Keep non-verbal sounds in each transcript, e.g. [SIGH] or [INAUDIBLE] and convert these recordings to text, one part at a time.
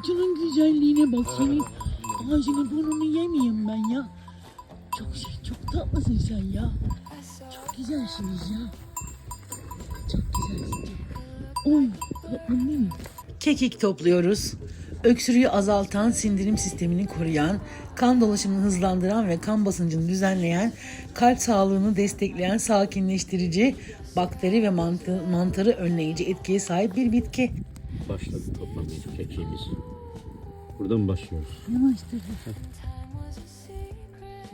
Ağacının güzelliğine bak senin. Ağacının burnunu yemeyeyim ben ya. Çok şey, çok tatlısın sen ya. Çok güzelsiniz ya. Çok güzelsin. Oy tatlım benim. Kekik topluyoruz. Öksürüğü azaltan, sindirim sistemini koruyan, kan dolaşımını hızlandıran ve kan basıncını düzenleyen, kalp sağlığını destekleyen sakinleştirici, bakteri ve mantı, mantarı önleyici etkiye sahip bir bitki. Başladı toplamaya kekiğimiz. Buradan başlıyoruz. Yavaş dur.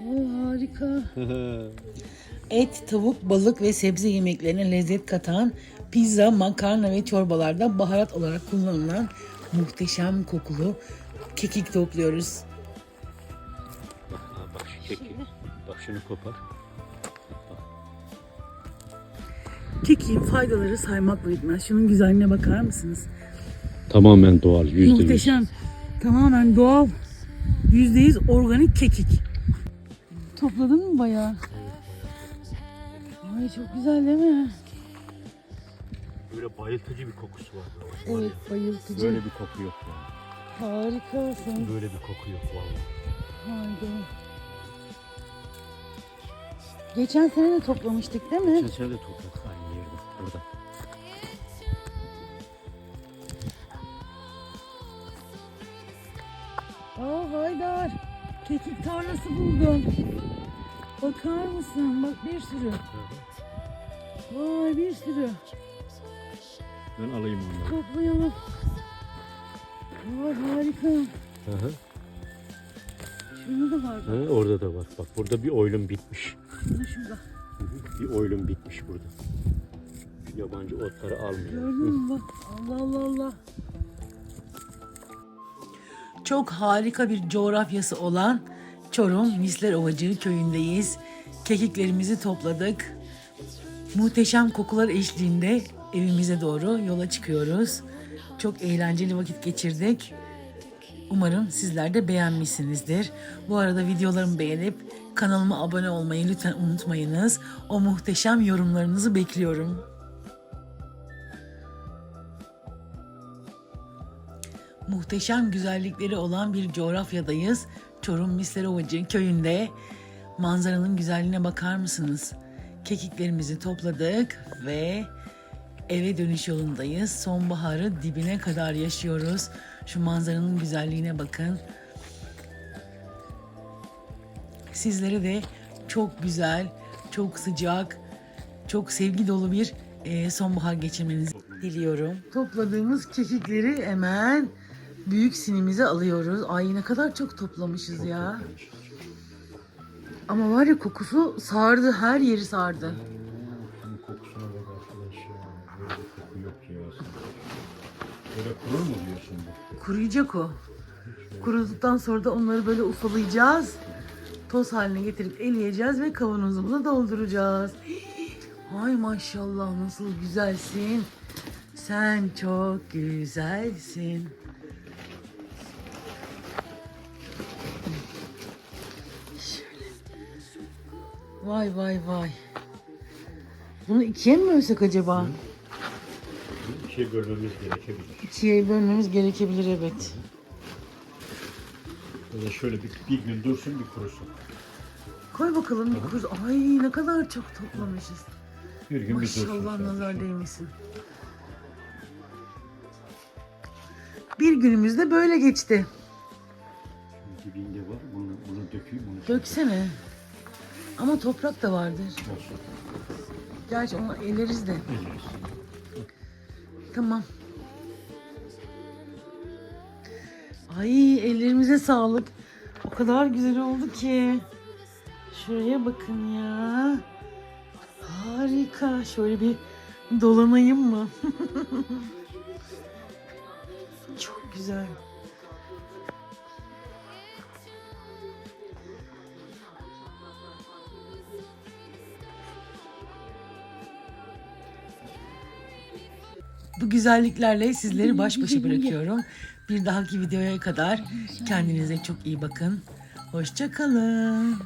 Oy harika. [LAUGHS] Et, tavuk, balık ve sebze yemeklerine lezzet katan, pizza, makarna ve çorbalarda baharat olarak kullanılan muhteşem kokulu kekik topluyoruz. bak, bak şu keki. Bak şunu kopar. Kekiğin faydaları saymakla bitmez. Şunun güzelliğine bakar mısınız? Tamamen doğal. Yüzde yüz. Muhteşem. Tamamen doğal. Yüzde yüz organik kekik. Topladın mı bayağı? Ay çok güzel değil mi? Böyle bayıltıcı bir kokusu var. Evet bayıltıcı. Böyle bir koku yok yani. Harikasın. Böyle bir koku yok vallahi. Haydi. Geçen sene de toplamıştık değil mi? Sen sen de topladık aynı yerde. Burada. Aa Haydar. Kekik tarlası buldum. Bakar mısın? Bak bir sürü. Vay bir sürü. Ben alayım onları. Toplayalım. Vay harika. Hı hı. Şunu da var. Ha, orada da var. Bak burada bir oylum bitmiş. Şunu şurada. Hı hı. Bir oylum bitmiş burada. Şu yabancı otları almıyor. Gördün mü bak. Allah Allah Allah. Çok harika bir coğrafyası olan Çorum Misler Ovacığı köyündeyiz. Kekiklerimizi topladık. Muhteşem kokular eşliğinde evimize doğru yola çıkıyoruz. Çok eğlenceli vakit geçirdik. Umarım sizler de beğenmişsinizdir. Bu arada videolarımı beğenip kanalıma abone olmayı lütfen unutmayınız. O muhteşem yorumlarınızı bekliyorum. muhteşem güzellikleri olan bir coğrafyadayız. Çorum Mislerovacı köyünde manzaranın güzelliğine bakar mısınız? Kekiklerimizi topladık ve eve dönüş yolundayız. Sonbaharı dibine kadar yaşıyoruz. Şu manzaranın güzelliğine bakın. Sizlere de çok güzel, çok sıcak, çok sevgi dolu bir e, sonbahar geçirmenizi diliyorum. Topladığımız kekikleri hemen büyük sinimize alıyoruz. Ay ne kadar çok toplamışız ya. Ama var ya kokusu sardı, her yeri sardı. Bunun Böyle kurur mu diyorsun bu? Kuruyacak o. Kuruduktan sonra da onları böyle ufalayacağız. Toz haline getirip eleyeceğiz ve kavanozumuza dolduracağız. Ay maşallah nasıl güzelsin. Sen çok güzelsin. Şöyle. Vay vay vay. Bunu ikiye mi bölsek acaba? Bir şey bölmemiz gerekebilir. İkiye bölmemiz gerekebilir evet. Ya da şöyle bir, bir gün dursun bir kurusun. Koy bakalım bir kuz. Ay ne kadar çok toplamışız. Bir gün bir dursun. Maşallah nazar değmesin. Bir günümüz de böyle geçti. Şimdi Dibinde var. Bunu, bunu dökeyim. Onu Döksene. Ama toprak da vardır. Olsun. Gerçi onu eleriz de. Eleriz. Tamam. Ay ellerimize sağlık. O kadar güzel oldu ki. Şuraya bakın ya. Harika. Şöyle bir dolanayım mı? [LAUGHS] Çok güzel. Bu güzelliklerle sizleri baş başa [LAUGHS] bırakıyorum. Bir dahaki videoya kadar kendinize çok iyi bakın. Hoşça kalın.